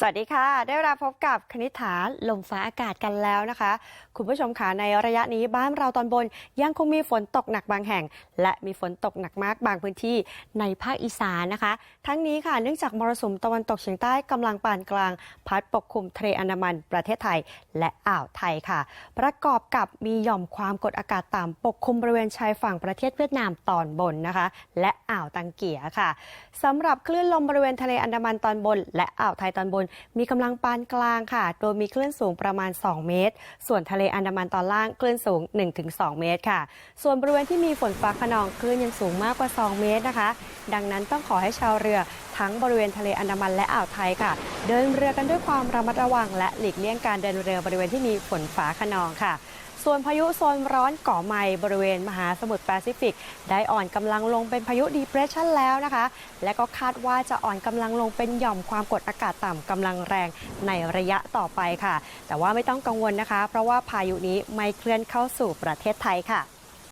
สวัสดีค่ะ ได้เวลาพบกับคณิษฐาลมฟ้าอากาศกันแล้วนะคะ คุณผู้ชมค่ะในระยะนี้บ้านเราตอนบนยังคงมีฝนตกหนักบางแห่ง และมีฝนตกหนักมากบางพื้นที่ในภาคอีสานนะคะ ทั้งนี้ค่ะเนื่องจากมรสุมตะวันตกเฉียงใต้กำลังปานกลาง พัดปกคลุมทะเลอันดามันประเทศไทย และอ่าวไทยค่ะ ประกอบกับมีหย่อมความกดอากาศต่ำปกคลุมบริเวณชายฝั่งประเทศเวียดนามตอนบนนะคะ และอ่าวตังเกียค่ะสำหรับคลื่นลมบริเวณทะเลอันดามันตอนบน และอ่าวไทยตอนบนมีกำลังปานกลางค่ะ โดยมีคลื่นสูงประมาณ 2 เมตร ส่วนทะเลอันดามันตอนล่างคลื่นสูง 1-2 เมตรค่ะ ส่วนบริเวณที่มีฝนฟ้าขนองคลื่นยังสูงมากกว่า 2 เมตรนะคะ ดังนั้นต้องขอให้ชาวเรือ ทั้งบริเวณทะเลอันดามันและอ่าวไทยค่ะ เดินเรือกันด้วยความระมัดระวัง และหลีกเลี่ยงการเดินเรือบริเวณที่มีฝนฟ้าขนองค่ะส่วนพายุโซนร้อนเกาะไมบริเวณมหาสมุทรแปซิฟิก ได้อ่อนกำลังลงเป็นพายุดีเพรสชันแล้วนะคะ และก็คาดว่าจะอ่อนกำลังลงเป็นหย่อมความกดอากาศต่ำกำลังแรงในระยะต่อไปค่ะ แต่ว่าไม่ต้องกังวลนะคะ เพราะว่าพายุนี้ไม่เคลื่อนเข้าสู่ประเทศไทยค่ะ